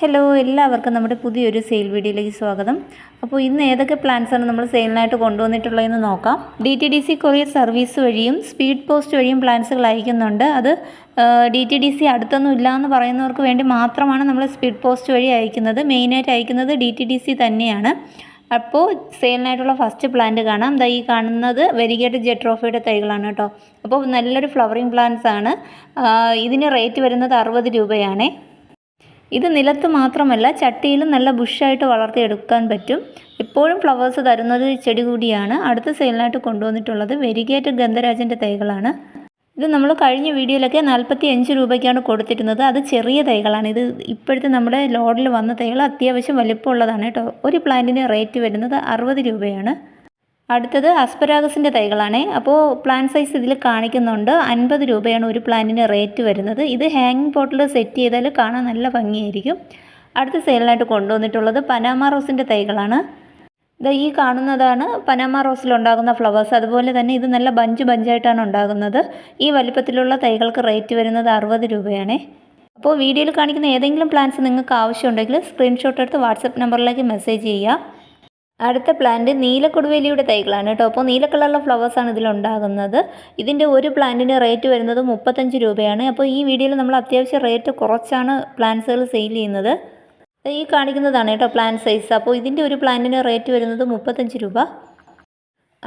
Hello എല്ലാവർക്കും നമ്മുടെ പുതിയൊരു സെയിൽ വീഡിയോയിലേക്ക് സ്വാഗതം. അപ്പോൾ ഇന്ന് ഏതൊക്കെ പ്ലാൻസാണ് നമ്മൾ സെയിലിനായിട്ട് കൊണ്ടുവന്നിട്ടുള്ളതെന്ന് നോക്കാം. D T D C courier service വഴിയും സ്പീഡ് പോസ്റ്റ് വഴിയും പ്ലാൻസുകൾ അയക്കുന്നുണ്ട്. അത് ഡി ടി ഡി സി അടുത്തൊന്നും ഇല്ല എന്ന് പറയുന്നവർക്ക് വേണ്ടി മാത്രമാണ് നമ്മൾ സ്പീഡ് പോസ്റ്റ് വഴി അയക്കുന്നത്. മെയിനായിട്ട് അയക്കുന്നത് ഡി ടി ഡി സി തന്നെയാണ്. അപ്പോൾ സെയിലിനായിട്ടുള്ള ഫസ്റ്റ് പ്ലാന്റ് കാണാം. ദാ ഈ കാണുന്നത് വെരിഗേറ്റ് ജെട്രോഫിയുടെ തൈകളാണ് കേട്ടോ. അപ്പോൾ നല്ലൊരു ഫ്ലവറിങ് പ്ലാന്റ്സ് ആണ്. ഇതിന് റേറ്റ് വരുന്നത് അറുപത് രൂപയാണേ. ഇത് നിലത്ത് മാത്രമല്ല ചട്ടിയിലും നല്ല ബുഷായിട്ട് വളർത്തിയെടുക്കാൻ പറ്റും. എപ്പോഴും ഫ്ലവേഴ്സ് തരുന്നത് ഈ ചെടി കൂടിയാണ്. അടുത്ത സെയിലിനായിട്ട് കൊണ്ടുവന്നിട്ടുള്ളത് വെരികേറ്റ് ഗന്ധരാജന്റെ തൈകളാണ്. ഇത് നമ്മൾ കഴിഞ്ഞ വീഡിയോയിലൊക്കെ നാൽപ്പത്തി അഞ്ച് രൂപയ്ക്കാണ് കൊടുത്തിരുന്നത്. അത് ചെറിയ തൈകളാണ്. ഇത് ഇപ്പോഴത്തെ നമ്മുടെ ലോഡിൽ വന്ന തൈകൾ അത്യാവശ്യം വലിപ്പമുള്ളതാണ് കേട്ടോ. ഒരു പ്ലാന്റിന് റേറ്റ് വരുന്നത് അറുപത് രൂപയാണ്. അടുത്തത് അസ്പരാഗസിന്റെ തൈകളാണ്. അപ്പോൾ പ്ലാൻ സൈസ് ഇതിൽ കാണിക്കുന്നുണ്ട്. അൻപത് രൂപയാണ് ഒരു പ്ലാന്റിന് റേറ്റ് വരുന്നത്. ഇത് ഹാങ്ങിങ് പോട്ടിൽ സെറ്റ് ചെയ്താൽ കാണാൻ നല്ല ഭംഗിയായിരിക്കും. അടുത്ത സെയിലിനായിട്ട് കൊണ്ടുവന്നിട്ടുള്ളത് പനാമ റോസിന്റെ തൈകളാണ്. ഇത് ഈ കാണുന്നതാണ് പനാമ റോസിലുണ്ടാകുന്ന ഫ്ലവേഴ്സ് അതുപോലെ തന്നെ ഇത് നല്ല ബഞ്ച് ബഞ്ചായിട്ടാണ് ഉണ്ടാകുന്നത്. ഈ വലിപ്പത്തിലുള്ള തൈകൾക്ക് റേറ്റ് വരുന്നത് അറുപത് രൂപയാണേ. അപ്പോൾ വീഡിയോയിൽ കാണിക്കുന്ന ഏതെങ്കിലും പ്ലാൻസ് നിങ്ങൾക്ക് ആവശ്യമുണ്ടെങ്കിൽ സ്ക്രീൻഷോട്ട് എടുത്ത് വാട്സപ്പ് നമ്പറിലേക്ക് മെസ്സേജ് ചെയ്യുക. അടുത്ത പ്ലാന്റ് നീലക്കൊടുവേലിയുടെ തൈകളാണ് കേട്ടോ. അപ്പോൾ നീല കളറിലുള്ള ഫ്ലവേഴ്സാണ് ഇതിലുണ്ടാകുന്നത് ഇതിന്റെ ഒരു പ്ലാന്റിന് റേറ്റ് വരുന്നത് മുപ്പത്തഞ്ച് രൂപയാണ്. അപ്പോൾ ഈ വീഡിയോയിൽ നമ്മൾ അത്യാവശ്യം റേറ്റ് കുറച്ചാണ് പ്ലാന്റ്സുകൾ സെയിൽ ചെയ്യുന്നത്. ഈ കാണിക്കുന്നതാണ് കേട്ടോ പ്ലാന്റ് സൈസ് അപ്പോൾ ഇതിന്റെ ഒരു പ്ലാന്റിന് റേറ്റ് വരുന്നത് മുപ്പത്തഞ്ച് രൂപ.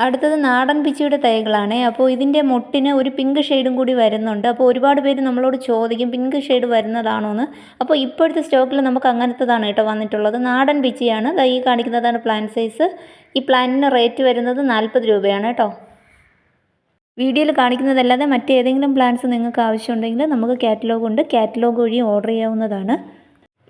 അടുത്തത് നാടൻ പിച്ചിയുടെ തൈകളാണ്. അപ്പോൾ ഇതിന്റെ മുട്ടിന് ഒരു പിങ്ക് ഷെയ്ഡും കൂടി വരുന്നുണ്ട്. അപ്പോൾ ഒരുപാട് പേര് നമ്മളോട് ചോദിക്കും പിങ്ക് ഷെയ്ഡ് വരുന്നതാണോ? എന്ന്. അപ്പോൾ ഇപ്പോഴത്തെ സ്റ്റോക്കിൽ നമുക്ക് അങ്ങനത്തതാണ് കേട്ടോ വന്നിട്ടുള്ളത്. നാടൻ പിച്ചിയാണ്. ഈ കാണിക്കുന്നതാണ് പ്ലാൻ സൈസ് ഈ പ്ലാനിന് റേറ്റ് വരുന്നത് നാൽപ്പത് രൂപയാണ് കേട്ടോ. വീഡിയോയിൽ കാണിക്കുന്നതല്ലാതെ മറ്റേതെങ്കിലും പ്ലാൻസ് നിങ്ങൾക്ക് ആവശ്യമുണ്ടെങ്കിൽ നമുക്ക് കാറ്റലോഗ് ഉണ്ട്. കാറ്റലോഗ് വഴി ഓർഡർ ചെയ്യാവുന്നതാണ്.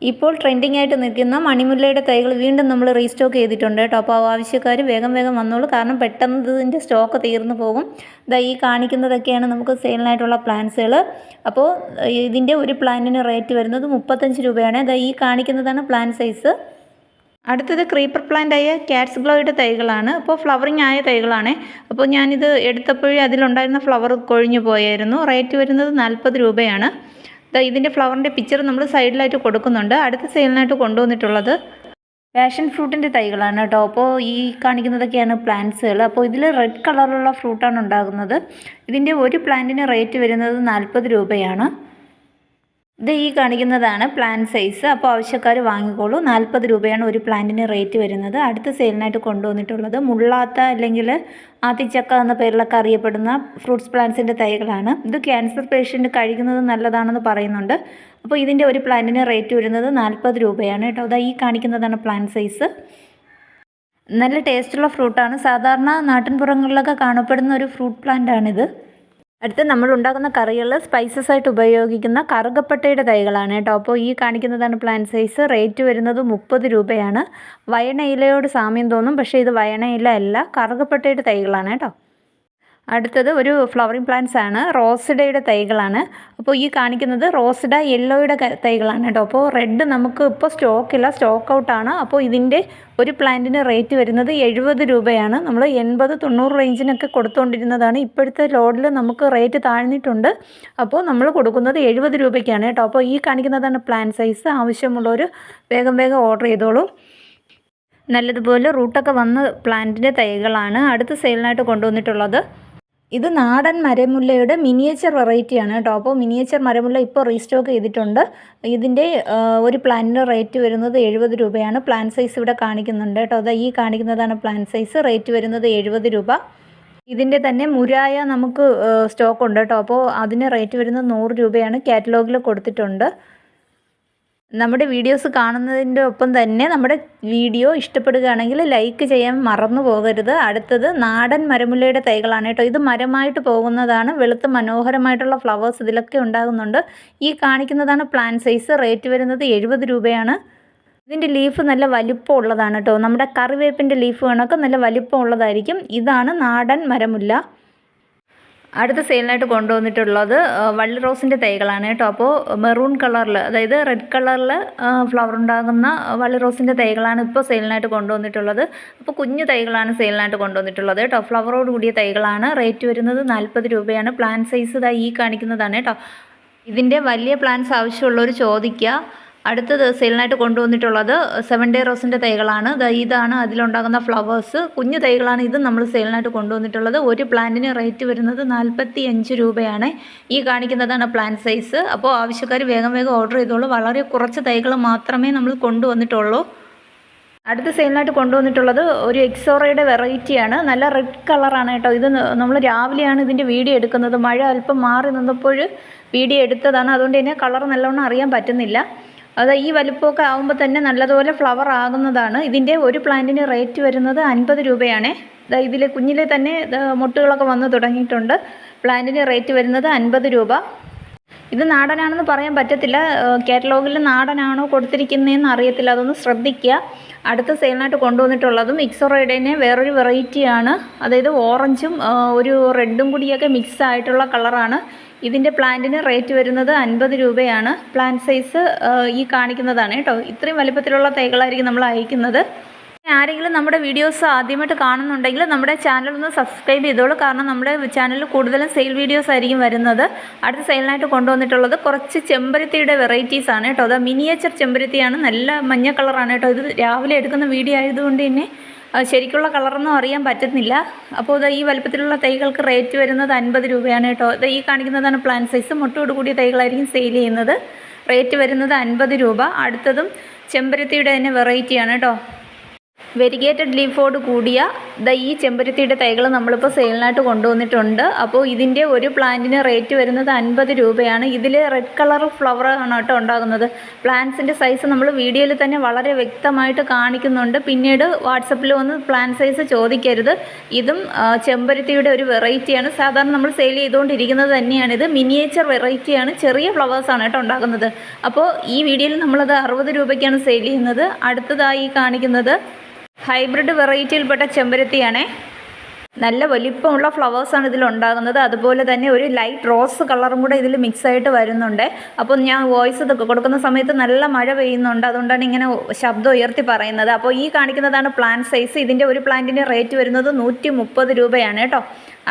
ഇപ്പോൾ ട്രെൻഡിങ് ആയിട്ട് നിൽക്കുന്ന മണിമുല്ലയുടെ തൈകൾ വീണ്ടും നമ്മൾ റീസ്റ്റോക്ക് ചെയ്തിട്ടുണ്ട് കേട്ടോ. അപ്പോൾ ആവശ്യക്കാർ വേഗം വേഗം വന്നോളൂ. കാരണം പെട്ടെന്ന് ഇതിന്റെ സ്റ്റോക്ക് തീർന്നു പോകും. ദാ ഈ കാണിക്കുന്നതൊക്കെയാണ് നമുക്ക് സെയിലിനായിട്ടുള്ള പ്ലാൻസുകൾ അപ്പോൾ ഇതിന്റെ ഒരു പ്ലാന്റിന് റേറ്റ് വരുന്നത് മുപ്പത്തഞ്ച് രൂപയാണ്. ദാ ഈ കാണിക്കുന്നതാണ് പ്ലാൻ സൈസ് അടുത്തത് ക്രീപ്പർ പ്ലാന്റ് ആയ കാറ്റ്സ് ഗ്ലോയുടെ തൈകളാണ്. അപ്പോൾ ഫ്ലവറിങ് ആയ തൈകളാണ്. അപ്പോൾ ഞാനിത് എടുത്തപ്പോഴേ അതിലുണ്ടായിരുന്ന ഫ്ലവർ കൊഴിഞ്ഞു പോയായിരുന്നു. റേറ്റ് വരുന്നത് നാൽപ്പത് രൂപയാണ്. ഇതിന്റെ ഫ്ലവറിന്റെ പിക്ചർ നമ്മൾ സൈഡിലായിട്ട് കൊടുക്കുന്നുണ്ട്. അടുത്ത സെയിലിനായിട്ട് കൊണ്ടുവന്നിട്ടുള്ളത് പാഷൻ ഫ്രൂട്ടിന്റെ തൈകളാണ് കേട്ടോ. അപ്പോൾ ഈ കാണിക്കുന്നതൊക്കെയാണ് പ്ലാന്റ്സുകൾ. അപ്പോൾ ഇതിൽ റെഡ് കളറിലുള്ള ഫ്രൂട്ടാണ് ഉണ്ടാകുന്നത്. ഇതിന്റെ ഒരു പ്ലാന്റിന് റേറ്റ് വരുന്നത് നാൽപ്പത് രൂപയാണ്. ഇത് ഈ കാണിക്കുന്നതാണ് പ്ലാൻ സൈസ് അപ്പോൾ ആവശ്യക്കാർ വാങ്ങിക്കോളൂ. നാൽപ്പത് രൂപയാണ് ഒരു പ്ലാന്റിന് റേറ്റ് വരുന്നത്. അടുത്ത സെയിലിനായിട്ട് കൊണ്ടുവന്നിട്ടുള്ളത് മുള്ളാത്ത അല്ലെങ്കിൽ ആത്തിച്ചക്ക എന്ന പേരിലൊക്കെ അറിയപ്പെടുന്ന ഫ്രൂട്ട്സ് പ്ലാന്റ്സിന്റെ തൈകളാണ്. ഇത് ക്യാൻസർ പേഷ്യന്റ് കഴിക്കുന്നത് നല്ലതാണെന്ന് പറയുന്നുണ്ട്. അപ്പോൾ ഇതിന്റെ ഒരു പ്ലാന്റിന് റേറ്റ് വരുന്നത് നാൽപ്പത് രൂപയാണ് കേട്ടോ. അതാ ഈ കാണിക്കുന്നതാണ് പ്ലാൻ സൈസ് നല്ല ടേസ്റ്റുള്ള ഫ്രൂട്ടാണ് സാധാരണ നാട്ടിൻപുറങ്ങളിലൊക്കെ കാണപ്പെടുന്ന ഒരു ഫ്രൂട്ട് പ്ലാന്റ് ആണിത്. അടുത്ത് നമ്മൾ ഉണ്ടാക്കുന്ന കറികളിൽ സ്പൈസസ് ആയിട്ട് ഉപയോഗിക്കുന്ന കറുകപ്പട്ടയുടെ തൈകളാണ് കേട്ടോ. അപ്പോൾ ഈ കാണിക്കുന്നതാണ് പ്ലാൻ സൈസ് റേറ്റ് വരുന്നത് മുപ്പത് രൂപയാണ്. വയണ ഇലയോട് സാമ്യം തോന്നും. പക്ഷേ ഇത് വയണ ഇല അല്ല കറുകപ്പട്ടയുടെ തൈകളാണ് കേട്ടോ. അടുത്തത് ഒരു ഫ്ലവറിങ് പ്ലാന്റ്സ് ആണ്. റോസിഡയുടെ തൈകളാണ്. അപ്പോൾ ഈ കാണിക്കുന്നത് റോസിഡ യെല്ലോയുടെ തൈകളാണ് കേട്ടോ. അപ്പോൾ റെഡ് നമുക്ക് ഇപ്പോൾ സ്റ്റോക്ക് ഇല്ല സ്റ്റോക്ക് ഔട്ടാണ് അപ്പോൾ ഇതിന്റെ ഒരു പ്ലാന്റിന് റേറ്റ് വരുന്നത് എഴുപത് രൂപയാണ്. നമ്മൾ എൺപത് തൊണ്ണൂറ് റേഞ്ചിനൊക്കെ കൊടുത്തുകൊണ്ടിരുന്നതാണ് ഇപ്പോഴത്തെ ലോഡിൽ നമുക്ക് റേറ്റ് താഴ്ന്നിട്ടുണ്ട്. അപ്പോൾ നമ്മൾ കൊടുക്കുന്നത് എഴുപത് രൂപയ്ക്കാണ് കേട്ടോ. അപ്പോൾ ഈ കാണിക്കുന്നതാണ് പ്ലാൻ സൈസ് ആവശ്യമുള്ളവർ വേഗം വേഗം ഓർഡർ ചെയ്തോളൂ. നല്ലതുപോലെ റൂട്ടൊക്കെ വന്ന് പ്ലാന്റിന്റെ തൈകളാണ്. അടുത്ത സെയിലിനായിട്ട് കൊണ്ടുവന്നിട്ടുള്ളത്. ഇത് നാടൻ മരമുല്ലയുടെ മിനിയേച്ചർ വെറൈറ്റിയാണ് കേട്ടോ. അപ്പോൾ മിനിയേച്ചർ മരമുല്ല ഇപ്പോൾ റീസ്റ്റോക്ക് ചെയ്തിട്ടുണ്ട്. ഇതിന്റെ ഒരു പ്ലാന്റിന് റേറ്റ് വരുന്നത് എഴുപത് രൂപയാണ്. പ്ലാൻ സൈസ് ഇവിടെ കാണിക്കുന്നുണ്ട് കേട്ടോ. അതാ ഈ കാണിക്കുന്നതാണ് പ്ലാൻ സൈസ് റേറ്റ് വരുന്നത് എഴുപത് രൂപ. ഇതിന്റെ തന്നെ മുരായ നമുക്ക് സ്റ്റോക്ക് ഉണ്ട് കേട്ടോ. അപ്പോൾ അതിന് റേറ്റ് വരുന്നത് നൂറ് രൂപയാണ്. കാറ്റലോഗിൽ കൊടുത്തിട്ടുണ്ട്. നമ്മുടെ വീഡിയോസ് കാണുന്നതിന്റെ ഒപ്പം തന്നെ നമ്മുടെ വീഡിയോ ഇഷ്ടപ്പെടുകയാണെങ്കിൽ ലൈക്ക് ചെയ്യാൻ മറന്നു പോകരുത്. അടുത്തത് നാടൻ മരമുല്ലയുടെ തൈകളാണ് കേട്ടോ. ഇത് മരമായിട്ട് പോകുന്നതാണ്. വെളുത്ത് മനോഹരമായിട്ടുള്ള ഫ്ലവേഴ്സ് ഇതിലൊക്കെ ഉണ്ടാകുന്നുണ്ട്. ഈ കാണിക്കുന്നതാണ് പ്ലാൻ സൈസ്. റേറ്റ് വരുന്നത് എഴുപത് രൂപയാണ്. ഇതിന്റെ ലീഫ് നല്ല വലിപ്പം ഉള്ളതാണ് കേട്ടോ. നമ്മുടെ കറിവേപ്പിന്റെ ലീഫ് കണക്ക് നല്ല വലിപ്പം ഉള്ളതായിരിക്കും. ഇതാണ് നാടൻ മരമുല്ല. അടുത്ത സെയിലിനായിട്ട് കൊണ്ടുവന്നിട്ടുള്ളത് വള്ളി റോസിന്റെ തൈകളാണ് കേട്ടോ. അപ്പോൾ മെറൂൺ കളറിൽ അതായത് റെഡ് കളറിൽ ഫ്ലവർ ഉണ്ടാകുന്ന വള്ളി റോസിന്റെ തൈകളാണ് ഇപ്പോൾ സെയിലിനായിട്ട് കൊണ്ടുവന്നിട്ടുള്ളത്. അപ്പോൾ കുഞ്ഞു തൈകളാണ് സെയിലിനായിട്ട് കൊണ്ടുവന്നിട്ടുള്ളത് കേട്ടോ. ഫ്ലവറോട് കൂടിയ തൈകളാണ്. റേറ്റ് വരുന്നത് നാൽപ്പത് രൂപയാണ്. പ്ലാൻ സൈസ് ഇതാ ഈ കാണിക്കുന്നതാണ് കേട്ടോ. ഇതിന്റെ വലിയ പ്ലാൻസ് ആവശ്യമുള്ളവർ ചോദിക്കുക. അടുത്തത് സെയിലിനായിട്ട് കൊണ്ടുവന്നിട്ടുള്ളത് സെവൻ ഡേ റോസിന്റെ തൈകളാണ്. ഇതാണ് അതിലുണ്ടാകുന്ന ഫ്ലവേഴ്സ് കുഞ്ഞു തൈകളാണ് ഇത് നമ്മൾ സെയിലിനായിട്ട് കൊണ്ടുവന്നിട്ടുള്ളത്. ഒരു പ്ലാന്റിന് റേറ്റ് വരുന്നത് നാൽപ്പത്തി അഞ്ച് രൂപയാണ്. ഈ കാണിക്കുന്നതാണ് പ്ലാന്റ് സൈസ്. അപ്പോൾ ആവശ്യക്കാർ വേഗം വേഗം ഓർഡർ ചെയ്തോളൂ. വളരെ കുറച്ച് തൈകൾ മാത്രമേ നമ്മൾ കൊണ്ടുവന്നിട്ടുള്ളൂ. അടുത്ത സെയിലിനായിട്ട് കൊണ്ടുവന്നിട്ടുള്ളത് ഒരു എക്സോറയുടെ വെറൈറ്റിയാണ്. നല്ല റെഡ് കളറാണ് കേട്ടോ. ഇത് നമ്മൾ രാവിലെയാണ് ഇതിന്റെ വീഡിയോ എടുക്കുന്നത്. മഴ അല്പം മാറി നിന്നപ്പോൾ വീഡിയോ എടുത്തതാണ്. അതുകൊണ്ട് തന്നെ കളർ നല്ലവണ്ണം അറിയാൻ പറ്റുന്നില്ല. അത് ഈ വലുപ്പമൊക്കെ ആകുമ്പോൾ തന്നെ നല്ലതുപോലെ ഫ്ലവർ ആകുന്നതാണ്. ഇതിന്റെ ഒരു പ്ലാന്റിന് റേറ്റ് വരുന്നത് അൻപത് രൂപയാണ്. ഇതിൽ കുഞ്ഞിലെ തന്നെ മുട്ടുകളൊക്കെ വന്ന് തുടങ്ങിയിട്ടുണ്ട്. പ്ലാന്റിന് റേറ്റ് വരുന്നത് അൻപത് രൂപ. ഇത് നാടനാണെന്ന് പറയാൻ പറ്റത്തില്ല. കാറ്റലോഗിൽ നാടനാണോ കൊടുത്തിരിക്കുന്നതെന്ന് അറിയത്തില്ല. അതൊന്ന് ശ്രദ്ധിക്കുക. അടുത്ത സെയിലിനായിട്ട് കൊണ്ടുവന്നിട്ടുള്ളതും ഇക്സോറൈഡിനെ വേറൊരു വെറൈറ്റിയാണ് അതായത് ഓറഞ്ചും ഒരു റെഡും കൂടിയൊക്കെ മിക്സ് ആയിട്ടുള്ള കളറാണ് ഇതിന്റെ പ്ലാന്റിന് റേറ്റ് വരുന്നത് അൻപത് രൂപയാണ്. പ്ലാന്റ് സൈസ് ഈ കാണിക്കുന്നതാണ് കേട്ടോ. ഇത്രയും വലിപ്പത്തിലുള്ള തൈകളായിരിക്കും നമ്മൾ അയക്കുന്നത്. ആരെങ്കിലും നമ്മുടെ വീഡിയോസ് ആദ്യമായിട്ട് കാണുന്നുണ്ടെങ്കിൽ നമ്മുടെ ചാനൽ ഒന്ന് സബ്സ്ക്രൈബ് ചെയ്തോളൂ. കാരണം നമ്മുടെ ചാനലിൽ കൂടുതലും സെയിൽ വീഡിയോസ് ആയിരിക്കും വരുന്നത്. അടുത്ത സെയിലിനായിട്ട് കൊണ്ടുവന്നിട്ടുള്ളത് കുറച്ച് ചെമ്പരത്തിയുടെ വെറൈറ്റീസ് ആണ് കേട്ടോ. അത് മിനിയേച്ചർ ചെമ്പരത്തിയാണ്. നല്ല മഞ്ഞ കളറാണ് കേട്ടോ. ഇത് രാവിലെ എടുക്കുന്ന വീഡിയോ ആയതുകൊണ്ട് തന്നെ ശരിക്കുള്ള കളറൊന്നും അറിയാൻ പറ്റുന്നില്ല. അപ്പോൾ ഇത് ഈ വലുപ്പത്തിലുള്ള തൈകൾക്ക് റേറ്റ് വരുന്നത് അൻപത് രൂപയാണ് കേട്ടോ. ഇത് ഈ കാണിക്കുന്നതാണ് പ്ലാൻ സൈസ് മുട്ടോട് കൂടിയ തൈകളായിരിക്കും സെയിൽ ചെയ്യുന്നത്. റേറ്റ് വരുന്നത് അൻപത് രൂപ. അടുത്തതും ചെമ്പരത്തിയുടെ തന്നെ വെറൈറ്റിയാണ് കേട്ടോ. വെരിഗേറ്റഡ് ലീഫോട് കൂടിയ ദ ഈ ചെമ്പരത്തിയുടെ തൈകൾ നമ്മളിപ്പോൾ സെയിലിനായിട്ട് കൊണ്ടുവന്നിട്ടുണ്ട്. അപ്പോൾ ഇതിന്റെ ഒരു പ്ലാന്റിന് റേറ്റ് വരുന്നത് അൻപത് രൂപയാണ്. ഇതിൽ റെഡ് കളർ ഫ്ലവർ ആണ് കേട്ടോ ഉണ്ടാകുന്നത്. പ്ലാന്റ്സിന്റെ സൈസ് നമ്മൾ വീഡിയോയിൽ തന്നെ വളരെ വ്യക്തമായിട്ട് കാണിക്കുന്നുണ്ട്. പിന്നീട് വാട്സപ്പിൽ വന്ന് പ്ലാന്റ് സൈസ് ചോദിക്കരുത്. ഇതും ചെമ്പരത്തിയുടെ ഒരു വെറൈറ്റിയാണ് സാധാരണ നമ്മൾ സെയിൽ ചെയ്തുകൊണ്ടിരിക്കുന്നത് തന്നെയാണ് ഇത്. മിനിയേച്ചർ വെറൈറ്റിയാണ് ചെറിയ ഫ്ലവേഴ്സാണ് കേട്ടോ ഉണ്ടാകുന്നത്. അപ്പോൾ ഈ വീഡിയോയിൽ നമ്മളത് അറുപത് രൂപയ്ക്കാണ് സെയിൽ ചെയ്യുന്നത്. അടുത്തതായി കാണിക്കുന്നത് ഹൈബ്രിഡ് വെറൈറ്റിയിൽപ്പെട്ട ചെമ്പരത്തിയാണേ. നല്ല വലിപ്പമുള്ള ഫ്ലവേഴ്സാണ് ഇതിൽ ഉണ്ടാകുന്നത്. അതുപോലെ തന്നെ ഒരു ലൈറ്റ് റോസ് കളറും കൂടെ ഇതിൽ മിക്സ് ആയിട്ട് വരുന്നുണ്ട്. അപ്പോൾ ഞാൻ വോയിസ് ഇതൊക്കെ കൊടുക്കുന്ന സമയത്ത് നല്ല മഴ പെയ്യുന്നുണ്ട്. അതുകൊണ്ടാണ് ഇങ്ങനെ ശബ്ദം ഉയർത്തി പറയുന്നത്. അപ്പോൾ ഈ കാണിക്കുന്നതാണ് പ്ലാന്റ് സൈസ് ഇതിന്റെ ഒരു പ്ലാന്റിന്റെ റേറ്റ് വരുന്നത് നൂറ്റി രൂപയാണ് കേട്ടോ.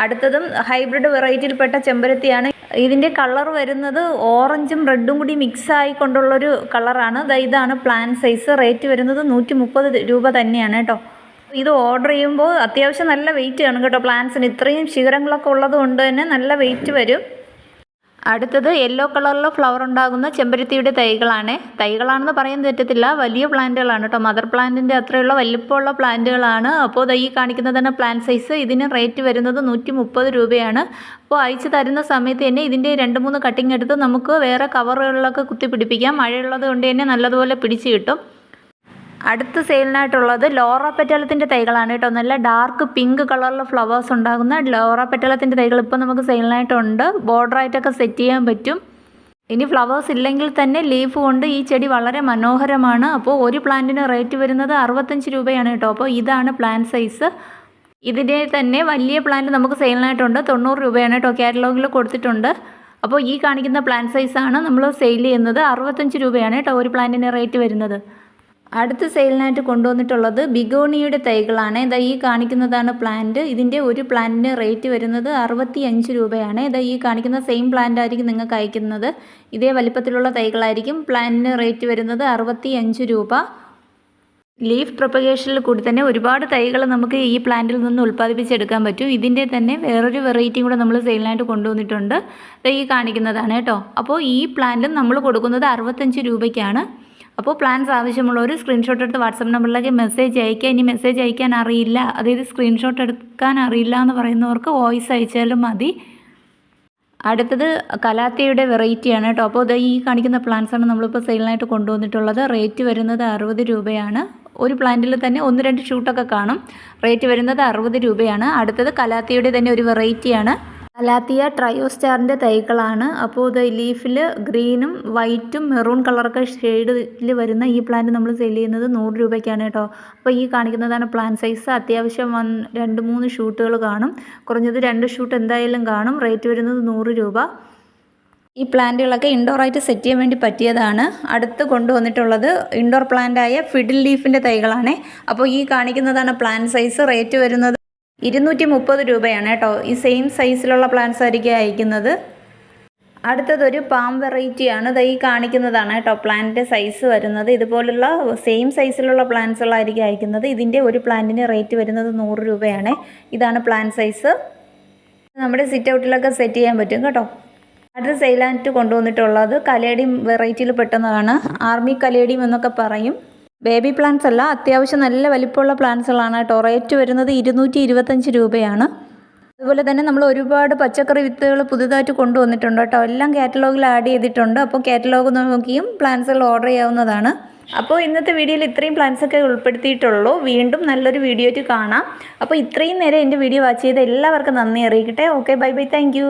അടുത്തതും ഹൈബ്രിഡ് വെറൈറ്റിയിൽപ്പെട്ട ചെമ്പരത്തിയാണ്. ഇതിന്റെ കളർ വരുന്നത് ഓറഞ്ചും റെഡും കൂടി മിക്സ് ആയിക്കൊണ്ടുള്ളൊരു കളറാണ്. ഇതാണ് പ്ലാൻ സൈസ് റേറ്റ് വരുന്നത് നൂറ്റി മുപ്പത് രൂപ തന്നെയാണ് കേട്ടോ. ഇത് ഓർഡർ ചെയ്യുമ്പോൾ അത്യാവശ്യം നല്ല വെയിറ്റ് കാണും കേട്ടോ. പ്ലാൻസിന് ഇത്രയും ശിഖരങ്ങളൊക്കെ ഉള്ളത് കൊണ്ട് തന്നെ നല്ല വെയിറ്റ് വരും. അടുത്തത് യെല്ലോ കളറിൽ ഫ്ലവർ ഉണ്ടാകുന്ന ചെമ്പരത്തിയുടെ തൈകളാണ്. തൈകളാണെന്ന് പറയാൻ തെറ്റത്തില്ല. വലിയ പ്ലാന്റുകളാണ് കേട്ടോ മദർ പ്ലാന്റിന്റെ അത്രയുള്ള വലിപ്പമുള്ള പ്ലാന്റുകളാണ് അപ്പോൾ ഈ തന്നെ പ്ലാന്റ് സൈസ് ഇതിന് റേറ്റ് വരുന്നത് നൂറ്റി മുപ്പത് രൂപയാണ്. അപ്പോൾ അയച്ചു തരുന്ന സമയത്ത് തന്നെ ഇതിന്റെ രണ്ട് മൂന്ന് കട്ടിങ് എടുത്ത് നമുക്ക് വേറെ കവറുകളിലൊക്കെ കുത്തി പിടിപ്പിക്കാം മഴയുള്ളത് കൊണ്ട് തന്നെ നല്ലതുപോലെ പിടിച്ച് കിട്ടും. അടുത്ത സെയിലിനായിട്ടുള്ളത് ലോറ പെറ്റലത്തിന്റെ തൈകളാണ് കേട്ടോ. നല്ല ഡാർക്ക് പിങ്ക് കളറിൽ ഫ്ലവേഴ്സ് ഉണ്ടാകുന്ന ലോറ പെറ്റലത്തിന്റെ തൈകൾ ഇപ്പോൾ നമുക്ക് സെയിലിനായിട്ടുണ്ട്. ബോർഡറായിട്ടൊക്കെ സെറ്റ് ചെയ്യാൻ പറ്റും. ഇനി ഫ്ലവേഴ്സ് ഇല്ലെങ്കിൽ തന്നെ ലീഫ് കൊണ്ട് ഈ ചെടി വളരെ മനോഹരമാണ്. അപ്പോൾ ഒരു പ്ലാന്റിന് റേറ്റ് വരുന്നത് അറുപത്തഞ്ച് രൂപയാണ് കേട്ടോ. അപ്പോൾ ഇതാണ് പ്ലാന്റ് സൈസ് ഇതിന്റെ തന്നെ വലിയ പ്ലാന്റ് നമുക്ക് സെയിലിനായിട്ടുണ്ട്. തൊണ്ണൂറ് രൂപയാണ് കേട്ടോ കാറ്റലോഗിൽ കൊടുത്തിട്ടുണ്ട്. അപ്പോൾ ഈ കാണിക്കുന്ന പ്ലാന്റ് സൈസാണ് നമ്മൾ സെയിൽ ചെയ്യുന്നത്. അറുപത്തഞ്ച് രൂപയാണ് കേട്ടോ ഒരു പ്ലാന്റിന് റേറ്റ് വരുന്നത്. അടുത്ത സെയിലിനായിട്ട് കൊണ്ടുവന്നിട്ടുള്ളത് ബിഗോണിയുടെ തൈകളാണ്. ഇതാ ഈ കാണിക്കുന്നതാണ് പ്ലാന്റ് ഇതിന്റെ ഒരു പ്ലാന്റിന് റേറ്റ് വരുന്നത് അറുപത്തി അഞ്ച് രൂപയാണ്. ഇതാ ഈ കാണിക്കുന്ന സെയിം പ്ലാന്റ് ആയിരിക്കും നിങ്ങൾക്ക് അയക്കുന്നത്. ഇതേ വലിപ്പത്തിലുള്ള തൈകളായിരിക്കും. പ്ലാന്റിന് റേറ്റ് വരുന്നത് അറുപത്തി അഞ്ച് രൂപ ലീഫ് പ്രൊപ്പഗേഷനിൽ കൂടി തന്നെ ഒരുപാട് തൈകൾ നമുക്ക് ഈ പ്ലാന്റിൽ നിന്ന് ഉൽപ്പാദിപ്പിച്ചെടുക്കാൻ പറ്റും. ഇതിന്റെ തന്നെ വേറൊരു വെറൈറ്റിയും കൂടെ നമ്മൾ സെയിലിനായിട്ട് കൊണ്ടുവന്നിട്ടുണ്ട്. ഈ കാണിക്കുന്നതാണ് കേട്ടോ. അപ്പോൾ ഈ പ്ലാന്റും നമ്മൾ കൊടുക്കുന്നത് അറുപത്തഞ്ച് രൂപയ്ക്കാണ്. അപ്പോൾ പ്ലാൻസ് ആവശ്യമുള്ളവർ സ്ക്രീൻഷോട്ട് എടുത്ത് വാട്സപ്പ് നമ്പറിലേക്ക് മെസ്സേജ് അയക്കുക ഇനി മെസ്സേജ് അയക്കാൻ അറിയില്ല. അതായത് സ്ക്രീൻഷോട്ട് എടുക്കാൻ അറിയില്ല എന്ന് പറയുന്നവർക്ക് വോയിസ് അയച്ചാലും മതി. അടുത്തത് കലാത്തിയുടെ വെറൈറ്റിയാണ് കേട്ടോ. അപ്പോൾ ഈ കാണിക്കുന്ന ആണ് നമ്മളിപ്പോൾ സെയിലിനായിട്ട് കൊണ്ടുവന്നിട്ടുള്ളത്. റേറ്റ് വരുന്നത് അറുപത് രൂപയാണ്. ഒരു പ്ലാന്റിൽ തന്നെ ഒന്ന് രണ്ട് ഷൂട്ടൊക്കെ കാണും. റേറ്റ് വരുന്നത് അറുപത് രൂപയാണ്. അടുത്തത് കലാത്തിയുടെ തന്നെ ഒരു വെറൈറ്റിയാണ് കലാത്തിയ ട്രയോസ്റ്റാറിന്റെ തൈകളാണ്. അപ്പോൾ ഇത് ലീഫിൽ ഗ്രീനും വൈറ്റും മെറൂൺ കളറൊക്കെ ഷെയ്ഡിൽ വരുന്ന ഈ പ്ലാന്റ് നമ്മൾ സെയിൽ ചെയ്യുന്നത് നൂറ് രൂപയ്ക്കാണ് കേട്ടോ. അപ്പോൾ ഈ കാണിക്കുന്നതാണ് പ്ലാൻ സൈസ്. അത്യാവശ്യം വൺ രണ്ട് മൂന്ന് ഷൂട്ടുകൾ കാണും. കുറഞ്ഞത് രണ്ട് ഷൂട്ട് എന്തായാലും കാണും. റേറ്റ് വരുന്നത് നൂറ് രൂപ. ഈ പ്ലാന്റുകളൊക്കെ ഇൻഡോറായിട്ട് സെറ്റ് ചെയ്യാൻ വേണ്ടി പറ്റിയതാണ്. അടുത്ത് കൊണ്ടുവന്നിട്ടുള്ളത് ഇൻഡോർ പ്ലാന്റായ ഫിഡിൽ ലീഫിന്റെ തൈകളാണ്. അപ്പോൾ ഈ കാണിക്കുന്നതാണ് പ്ലാൻ സൈസ്. റേറ്റ് വരുന്നത് ഇരുന്നൂറ്റി മുപ്പത് രൂപയാണ് കേട്ടോ. ഈ സെയിം സൈസിലുള്ള പ്ലാന്റ്സ് ആയിരിക്കും അയക്കുന്നത്. അടുത്തതൊരു പാം വെറൈറ്റിയാണ് ഇത് ഈ കാണിക്കുന്നതാണ് കേട്ടോ. പ്ലാന്റിന്റെ സൈസ് വരുന്നത്. ഇതുപോലുള്ള സെയിം സൈസിലുള്ള പ്ലാന്റ്സുകളായിരിക്കും അയക്കുന്നത്. ഇതിന്റെ ഒരു പ്ലാന്റിന് റേറ്റ് വരുന്നത് നൂറ് രൂപയാണ്. ഇതാണ് പ്ലാന്റ് സൈസ് നമ്മുടെ സിറ്റ് ഔട്ടിലൊക്കെ സെറ്റ് ചെയ്യാൻ പറ്റും കേട്ടോ. അടുത്ത സെയിലാന്റ് കൊണ്ടുവന്നിട്ടുള്ളത് കലേഡിയം വെറൈറ്റിയിൽ പെട്ടെന്നതാണ് ആർമി കലേഡിയം എന്നൊക്കെ പറയും. ബേബി പ്ലാന്റ്സ് അല്ല അത്യാവശ്യം നല്ല വലിപ്പമുള്ള പ്ലാന്റ്സുകളാണ് കേട്ടോ. റേറ്റ് വരുന്നത് ഇരുന്നൂറ്റി ഇരുപത്തഞ്ച് രൂപയാണ്. അതുപോലെ തന്നെ നമ്മൾ ഒരുപാട് പച്ചക്കറി വിത്തുകൾ പുതുതായിട്ട് കൊണ്ടുവന്നിട്ടുണ്ട് കേട്ടോ. എല്ലാം കാറ്റലോഗിൽ ആഡ് ചെയ്തിട്ടുണ്ട്. അപ്പോൾ കാറ്റലോഗ് നോക്കിയും പ്ലാന്റ്സുകൾ ഓർഡർ ചെയ്യാവുന്നതാണ്. അപ്പോൾ ഇന്നത്തെ വീഡിയോയിൽ ഇത്രയും പ്ലാൻസൊക്കെ ഉൾപ്പെടുത്തിയിട്ടുള്ളൂ. വീണ്ടും നല്ലൊരു വീഡിയോ ആയിട്ട് കാണാം. അപ്പോൾ ഇത്രയും നേരം എന്റെ വീഡിയോ വാച്ച് ചെയ്ത എല്ലാവർക്കും നന്ദി അറിയിക്കട്ടെ. Okay bye bye. താങ്ക്